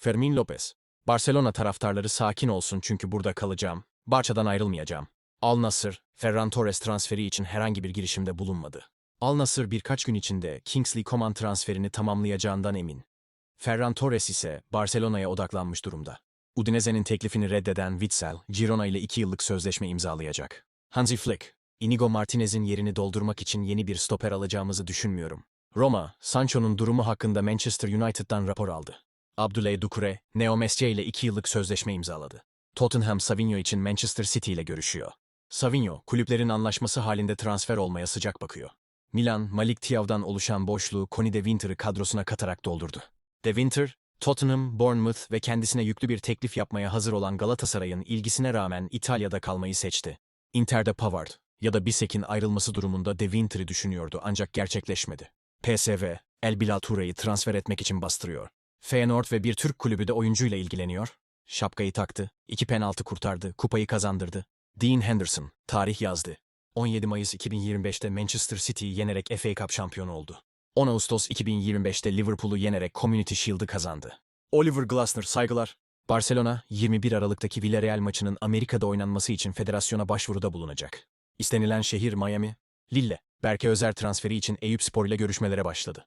Fermin Lopez. Barcelona taraftarları sakin olsun çünkü burada kalacağım. Barça'dan ayrılmayacağım. Al Nassr, Ferran Torres transferi için herhangi bir girişimde bulunmadı. Al Nassr birkaç gün içinde Kingsley Coman transferini tamamlayacağından emin. Ferran Torres ise Barcelona'ya odaklanmış durumda. Udinese'nin teklifini reddeden Witsel, Girona ile iki yıllık sözleşme imzalayacak. Hansi Flick, Inigo Martinez'in yerini doldurmak için yeni bir stoper alacağımızı düşünmüyorum. Roma, Sancho'nun durumu hakkında Manchester United'dan rapor aldı. Abdoulaye Doucouré, Neo Messi ile iki yıllık sözleşme imzaladı. Tottenham Savinho için Manchester City ile görüşüyor. Savinho, kulüplerin anlaşması halinde transfer olmaya sıcak bakıyor. Milan, Malik Thiaw'dan oluşan boşluğu Connie de Winter'ı kadrosuna katarak doldurdu. De Winter, Tottenham, Bournemouth ve kendisine yüklü bir teklif yapmaya hazır olan Galatasaray'ın ilgisine rağmen İtalya'da kalmayı seçti. Inter'de Pavard ya da Bisek'in ayrılması durumunda De Winter'ı düşünüyordu ancak gerçekleşmedi. PSV, El Bilal Toure'yi transfer etmek için bastırıyor. Feyenoord ve bir Türk kulübü de oyuncuyla ilgileniyor. Şapkayı taktı, iki penaltı kurtardı, kupayı kazandırdı. Dean Henderson, tarih yazdı. 17 Mayıs 2025'te Manchester City'yi yenerek FA Cup şampiyonu oldu. 10 Ağustos 2025'te Liverpool'u yenerek Community Shield'ı kazandı. Oliver Glasner, saygılar. Barcelona, 21 Aralık'taki Villarreal maçının Amerika'da oynanması için federasyona başvuruda bulunacak. İstenilen şehir Miami. Lille, Berke Özer transferi için Eyüp Spor ile görüşmelere başladı.